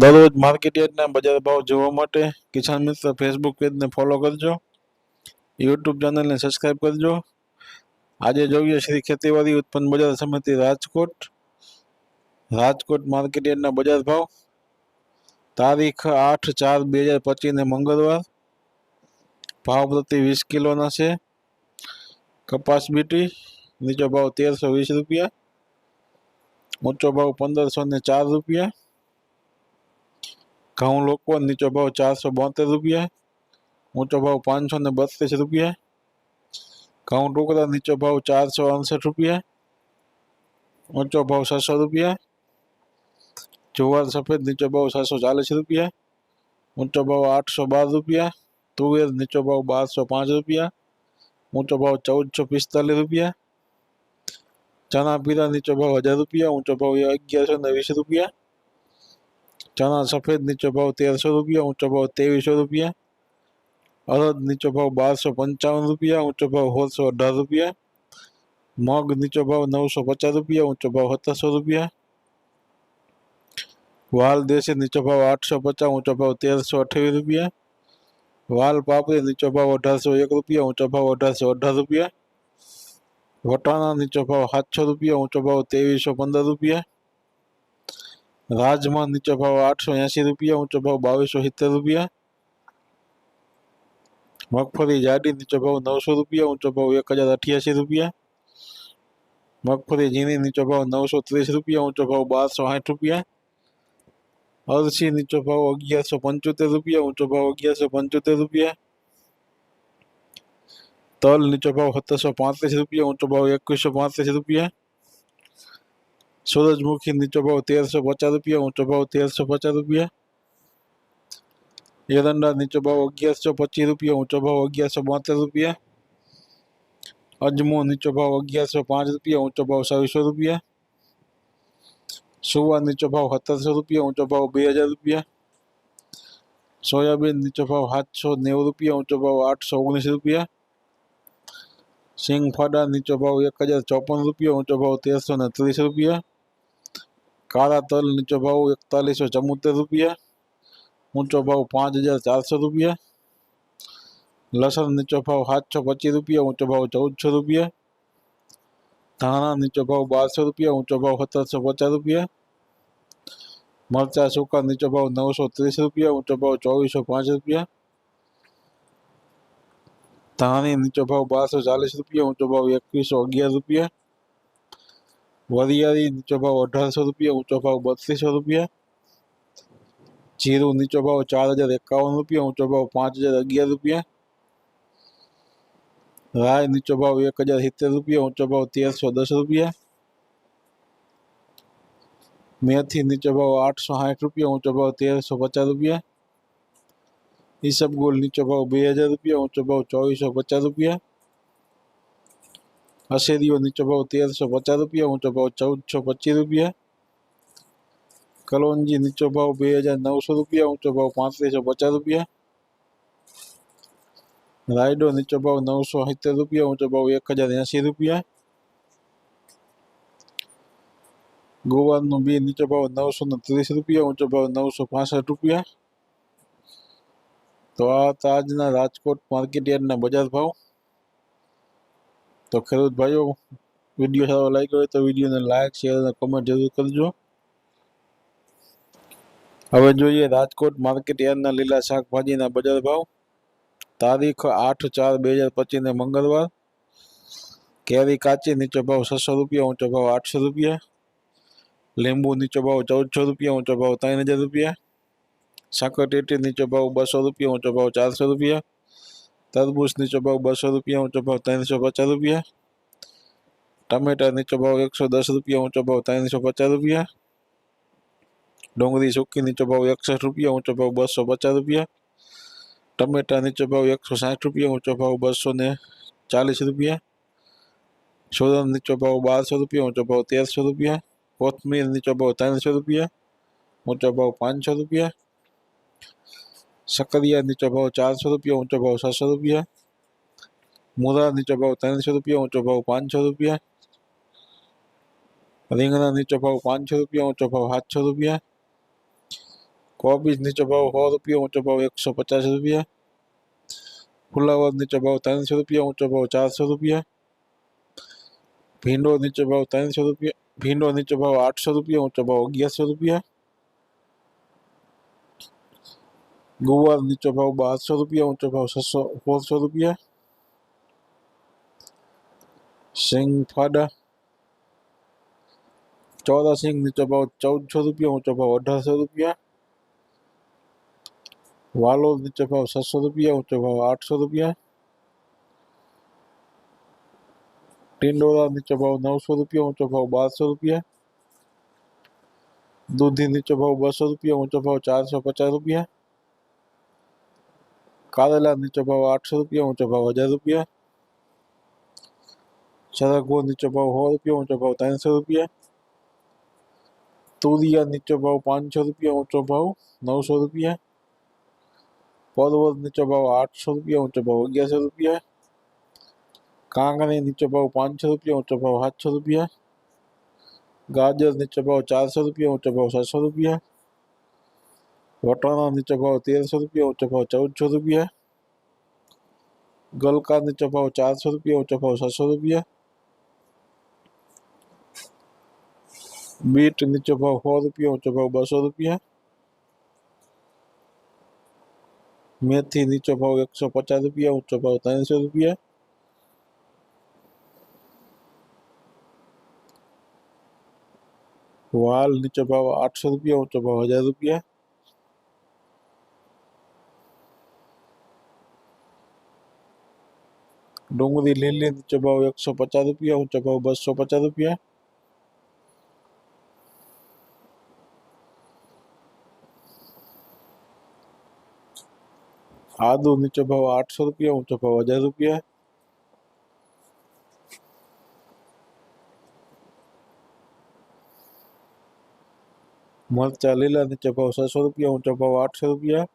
દરરોજ માર્કેટ યાર્ડના બજાર ભાવ જોવા માટે કિસાન મિત્ર ફેસબુક પેજને ફોલો કરજો. યુટ્યુબ ચેનલને સબસ્ક્રાઈબ કરજો. આજે જોઈએ શ્રી ખેતીવાડી ઉત્પન્ન બજાર સમિતિ રાજકોટ. રાજકોટ માર્કેટ યાર્ડના બજાર ભાવ. તારીખ આઠ ચાર બે હજાર પચીસને મંગળવાર. ભાવ પ્રતિ વીસ કિલોના છે. કપાસ બીટી, નીચો ભાવ તેરસો વીસ રૂપિયા. ઊંચો ભાવ પંદરસો ને ચાર રૂપિયા. ઘઉં લોકો નીચો ભાવ ચારસો બોતેર રૂપિયા ઊંચો ભાવ પાંચસો ને બત્રીસ રૂપિયા ઘઉં ટુકડા નીચો ભાવ ચારસો અડસઠ રૂપિયા ઊંચો ભાવ છસો રૂપિયા જુવાર સફેદ નીચો ભાવ છસો ચાલીસ રૂપિયા ઊંચો ભાવ આઠસો બાર રૂપિયા તુવેર નીચો ભાવ બારસો પાંચ રૂપિયા ઊંચો ભાવ ચૌદસો પિસ્તાલીસ રૂપિયા ચણા પીળા નીચો ભાવ હજાર રૂપિયા ઊંચો ભાવ અગિયારસો ને વીસ રૂપિયા ચણા સફેદ નીચો ભાવ તેરસો રૂપિયા ઊંચો ભાવ ત્રેવીસો રૂપિયા અડદ નીચો ભાવ બારસો પંચાવન રૂપિયા ઊંચો ભાવ સોળસો અઢાર રૂપિયા મગ નીચો ભાવ નવસો પચાસ રૂપિયા ઊંચો ભાવ સત્તરસો રૂપિયા વાલ દેશી નીચો ભાવ આઠસો પચાસ ઊંચો ભાવ તેરસો અઠ્યાવીસ રૂપિયા વાલ પાપડી નીચો ભાવ અઢારસો એક રૂપિયા ઊંચો ભાવ અઢારસો અઢાર રૂપિયા વટાણા નીચો ભાવ સાતસો રૂપિયા ઊંચો ભાવ ત્રેવીસો પંદર રૂપિયા રાજમાં નીચો ભાવ આઠસો એંસી રૂપિયા ઊંચો ભાવ બાવીસો સિત્તેર રૂપિયા મગફળી જાડી નીચો ભાવ નવસો રૂપિયા ઊંચો ભાવ એક હજાર અઠ્યાસી રૂપિયા મગફળી ઝીણી નીચો ભાવ નવસો ત્રીસ રૂપિયા ઊંચો ભાવ બારસો સાઠ રૂપિયા અરસી નીચો ભાવ અગિયારસો પંચોતેર રૂપિયા ઊંચો ભાવ અગિયારસો પંચોતેર રૂપિયા તલ નીચો ભાવ સત્તરસો પાંત્રીસ રૂપિયા ઊંચો ભાવ એકવીસો પાંત્રીસ રૂપિયા સૂરજમુખી નીચો ભાવ તેરસો પચાસ રૂપિયા ઊંચો ભાવ તેરસો પચાસ રૂપિયા એરંડા નીચો ભાવ અગિયારસો પચીસ રૂપિયા ઊંચો ભાવ અગિયારસો બોતેર રૂપિયા અજમો નીચો ભાવ અગિયારસો પાંચ રૂપિયા ઊંચો ભાવ છવ્વીસો રૂપિયા સુવા નીચો ભાવ સત્તરસો રૂપિયા ઊંચો ભાવ બે હજાર રૂપિયા સોયાબીન નીચો ભાવ સાતસો નેવું રૂપિયા ઊંચો ભાવ આઠસો ઓગણીસ રૂપિયા સિંગ ફાડા નીચો ભાવ એક હજાર ચોપન રૂપિયા ઊંચો ભાવ તેરસો ને ત્રીસ રૂપિયા કાળા તલ નીચો ભાવ એકતાલીસો ચુમ્મોતેર રૂપિયા ઊંચો ભાવ પાંચ હજાર ચારસો રૂપિયા લસણ નીચો ભાવ સાતસો પચીસ રૂપિયા ઊંચો ભાવ ચૌદસો રૂપિયા ધાણા નીચો ભાવ બારસો રૂપિયા ઊંચો ભાવ સત્તરસો પચાસ રૂપિયા મરચા સૂકા નીચો ભાવ નવસો ત્રીસ રૂપિયા ઊંચો ભાવ ચોવીસો પાંચ રૂપિયા ધાણી નીચો ભાવ બારસો ચાલીસ રૂપિયા ઊંચો ભાવ એકવીસો અગિયાર રૂપિયા વરિયાળી નીચો ભાવ અઢારસો રૂપિયા ઊંચો ભાવ બત્રીસો રૂપિયા જીરું નીચો ભાવ ચાર હજાર એકાવન રૂપિયા ઊંચો ભાવ પાંચ હજાર અગિયાર રૂપિયા રાય નીચો ભાવ એક હજાર સિત્તેર રૂપિયા ઊંચો ભાવ તેરસો દસ રૂપિયા મેથી નીચો ભાવ આઠસો સાઠ રૂપિયા ઊંચો ભાવ તેરસો પચાસ રૂપિયા ઈસબગુલ નીચો ભાવ બે હજાર રૂપિયા ઊંચો ભાવ ચોવીસો પચાસ રૂપિયા અશેરીઓ નીચો ભાવ તેરસો પચાસ રૂપિયા ઊંચો ભાવ ચૌદસો પચીસ રૂપિયા કલોંજી નીચો ભાવ બે હજાર નવસો રૂપિયા ઊંચો ભાવ પાંત્રીસો પચાસ રૂપિયા રાયડો નીચો ભાવ નવસો સિત્તેર રૂપિયા ઊંચો ભાવ એક હજાર એંસી રૂપિયા ગોવાનું બી નીચો ભાવ નવસો ને ત્રીસ રૂપિયા ઊંચો ભાવ નવસો પાસઠ રૂપિયા તો આ હતા આજના રાજકોટ માર્કેટ યાર્ડના બજાર ભાવ તો ખેડૂત ભાઈઓ વિડીયો સારો લાગ્યો હોય તો વિડીયોને લાઈક શેર અને કમેન્ટ જરૂર કરજો હવે જોઈએ રાજકોટ માર્કેટ યાર્ડના લીલા શાકભાજીના બજાર ભાવ તારીખ આઠ ચાર બે હજાર પચીસને મંગળવાર કેરી કાચી નીચો ભાવ છસો રૂપિયા ઊંચો ભાવ આઠસો રૂપિયા લીંબુ નીચો ભાવ ચૌદસો રૂપિયા ઊંચો ભાવ ત્રણ હજાર રૂપિયા સાકરટેટી નીચો ભાવ બસો રૂપિયા ઊંચો ભાવ ચારસો રૂપિયા તરબૂચ નીચો ભાવ બસો રૂપિયા ઊંચો ભાવ ત્રણસો પચાસ રૂપિયા ટમેટા નીચો ભાવ એકસો દસ રૂપિયા ઊંચો ભાવ ત્રણસો પચાસ રૂપિયા ડુંગળી સૂકી નીચો ભાવ એકસઠ રૂપિયા ઊંચો ભાવ બસો પચાસ રૂપિયા ટમેટા નીચો ભાવ એકસો સાઠ રૂપિયા ઊંચો ભાવ બસો ને ચાલીસ રૂપિયા સોરન નીચો ભાવ બારસો રૂપિયા ઊંચો ભાવ તેરસો રૂપિયા કોથમીર નીચો ભાવ ત્રણસો રૂપિયા ઊંચો ભાવ પાંચસો રૂપિયા સકરિયા નીચો ભાવ ચારસો રૂપિયા ઊંચો ભાવ છસો રૂપિયા મૂળા નીચો ભાવ ત્રણસો રૂપિયા ઊંચો ભાવ પાંચસો રૂપિયા રીંગણા નીચો ભાવ પાંચસો રૂપિયા ઊંચો ભાવ સાતસો રૂપિયા કોબીજ નીચો ભાવ સો રૂપિયા ઊંચો ભાવ એકસો પચાસ રૂપિયા ફુલાવર નીચો ભાવ ત્રણસો રૂપિયા ઊંચો ભાવ ચારસો રૂપિયા ભીંડો નીચો ભાવ ત્રણસો રૂપિયા ભીંડો નીચો ભાવ આઠસો રૂપિયા ઊંચો ભાવ અગિયારસો રૂપિયા ગુવાર નીચો ભાવ બારસો રૂપિયા ઊંચો ભાવ છસો સોળસો રૂપિયા સિંગ ફાડા ચોદા સિંગ નીચો ભાવ ચૌદસો રૂપિયા ઊંચો ભાવ અઢારસો રૂપિયા વાલોર નીચો ભાવ છસો રૂપિયા ઊંચો ભાવ આઠસો રૂપિયા ટિંડોરા નીચો ભાવ નવસો રૂપિયા ઊંચો ભાવ બારસો રૂપિયા कादला नीचे भाव आठ सौ रुपया ऊँचा भाव हज़ार रुपया। सड़क शरागो नीचे भाव सौ रुपया ऊँचा भाव तीन सौ रुपया। तूरिया नीचे भाव पाँच सौ रुपया ऊँचा भाव नौ सौ रुपया। परवल नीचे भाव आठ सौ रुपया ऊँचा भाव ग्यारह सौ रुपया। कांगड़ी नीचे भाव पाँच सौ रुपया ऊँचा भाव सात सौ रुपया। गाजर नीचे भाव चार सौ रुपया ऊँचा भाव सात सौ रुपया। વટાણા નીચો ભાવ તેરસો રૂપિયા ઊંચો ભાવ ચૌદસો રૂપિયા ગલકા નીચો ભાવ ચારસો રૂપિયા ઊંચો ભાવ છસો રૂપિયા બીટ નીચો ભાવ સો રૂપિયા ઊંચો ભાવ બસો રૂપિયા મેથી નીચો ભાવ એકસો પચાસ રૂપિયા ઊંચો ભાવ ત્રણસો રૂપિયા વાલ નીચો ભાવ આઠસો રૂપિયા ઊંચો ભાવ હજાર રૂપિયા ડુંગળી લીલી નીચો ભાવ એકસો પચાસ રૂપિયા ઊંચો ભાવ બસો પચાસ રૂપિયા આદુ નીચો ભાવ આઠસો રૂપિયા ઊંચો ભાવ હજાર રૂપિયા મરચા લીલા નીચો ભાવ છસો રૂપિયા ઊંચો ભાવ આઠસો રૂપિયા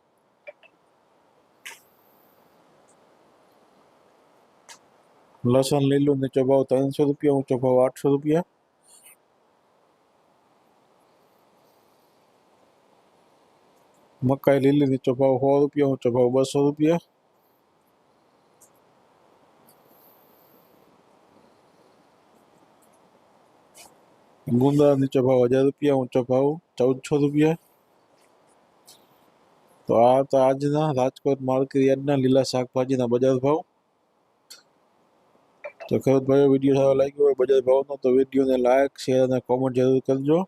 લસણ લીલું નીચો ભાવ ત્રણસો રૂપિયા ઊંચો ભાવ આઠસો રૂપિયા મકાઈ લીલી નીચો ભાવ સો રૂપિયા ઊંચો ભાવ બસો રૂપિયા ગુંદા નીચો ભાવ હજાર રૂપિયા ઊંચો ભાવ ચૌદસો રૂપિયા તો આ તો આજના રાજકોટ માર્કેટ યાર્ડના લીલા શાકભાજીના બજાર ભાવ તો ખેડૂત ભાઈ વીડિયો સારો લાગ્યો હોય બજાર ભાવનો તો વિડીયોને લાઇક શેર અને કોમેન્ટ જરૂર કરજો.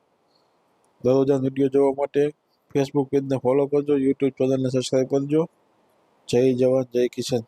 દરરોજના વીડિયો જોવા માટે ફેસબુક પેજને ફોલો કરજો યુટ્યુબ ચેનલને સબસ્ક્રાઈબ કરજો. જય જવાન, જય કિશન